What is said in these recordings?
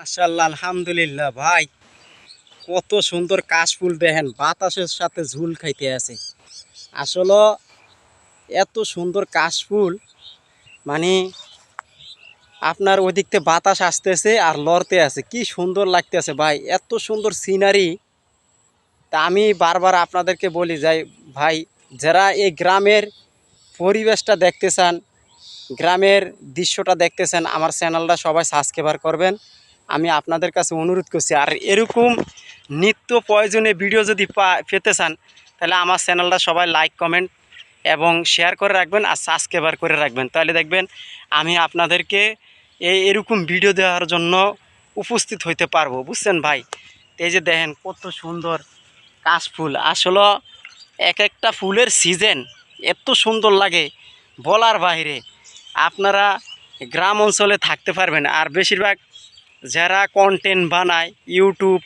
মাশাল্লাহ আলহামদুলিল্লাহ ভাই। কত সুন্দর কাশফুল দেখেন, বাতাসের সাথে ঝুল খাইতে আছে। আসলে এত সুন্দর কাশফুল মানে আপনার ওদিক থেকে বাতাস আসতেছে আর লড়তে আছে। কি সুন্দর লাগতেছে ভাই, এত সুন্দর সিনারি তা আমি বারবার আপনাদেরকে বলি, যাই ভাই, যারা এই গ্রামের পরিবেশটা দেখতে চান, গ্রামের দৃশ্যটা দেখতে চান, আমার চ্যানেলটা সবাই সাবস্ক্রাইবার করবেন। আমি আপনাদের কাছে অনুরোধ করছি, আর এরকম নিত্য প্রয়োজনীয় ভিডিও যদি পেতে চান, তাহলে আমার চ্যানেলটা সবাই লাইক কমেন্ট এবং শেয়ার করে রাখবেন আর সাবস্ক্রাইবার করে রাখবেন। তাহলে দেখবেন আমি আপনাদেরকে এই এরকম ভিডিও দেওয়ার জন্য উপস্থিত হইতে পারব। বুঝছেন ভাই? এই যে দেখেন কত সুন্দর কাশফুল আসলে এক একটা ফুলের সিজন এত সুন্দর লাগে বলার বাইরে। আপনারা গ্রাম অঞ্চলে থাকতে পারবেন, আর বেশিরভাগ যারা কন্টেন্ট বানায় ইউটিউব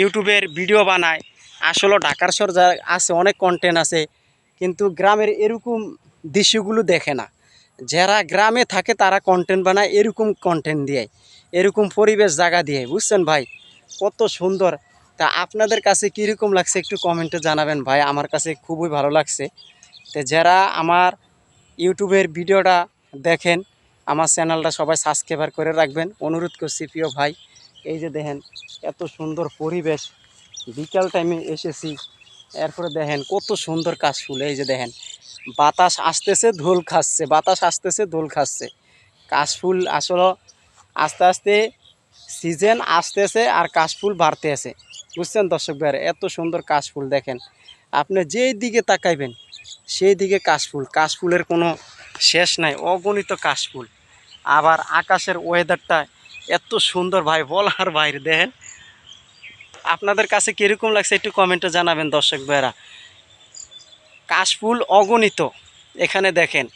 ইউটিউবের ভিডিও বানায়, আসলে ঢাকার শহর যা আছে, অনেক কন্টেন্ট আছে, কিন্তু গ্রামের এরকম দৃশ্যগুলো দেখে না। যারা গ্রামে থাকে, তারা কন্টেন্ট বানায়, এরকম কন্টেন্ট দিয়ে, এরকম পরিবেশ জায়গা দিয়ে, বুঝছেন ভাই? কত সুন্দর। তা আপনাদের কাছে কীরকম লাগছে একটু কমেন্টে জানাবেন ভাই, আমার কাছে খুবই ভালো লাগছে। তো যারা আমার ইউটিউবের ভিডিওটা দেখেন আমার চ্যানেলটা সবাই সাবস্ক্রাইবার করে রাখবেন। অনুরোধ করছি, প্রিয় ভাই, এই যে দেখেন, এত সুন্দর পরিবেশ। বিকাল টাইমে এসেছি। এরপরে দেখেন, কত সুন্দর কাশফুল এই যে দেখেন, বাতাস আসতেছে, ধোল খাচ্ছে। বাতাস আসতেছে দোল খাচ্ছে। কাশফুল আসলে আস্তে আস্তে সিজন আসতেছে আর কাশফুল বাড়তে আছে। বুঝছেন দর্শক ভাইয়ের, এত সুন্দর কাশফুল দেখেন। আপনি যেই দিকে তাকাইবেন, সেই দিকে কাশফুল কাশফুলের কোনো শেষ নাই, অগণিত কাশফুল। আবার আকাশের ওয়েদারটা এত সুন্দর ভাই, বলার বাইরে দেখেন। আপনাদের কাছে কীরকম লাগছে একটু কমেন্টে জানাবেন দর্শক ভাইরা কাশফুল অগণিত, এখানে দেখেন।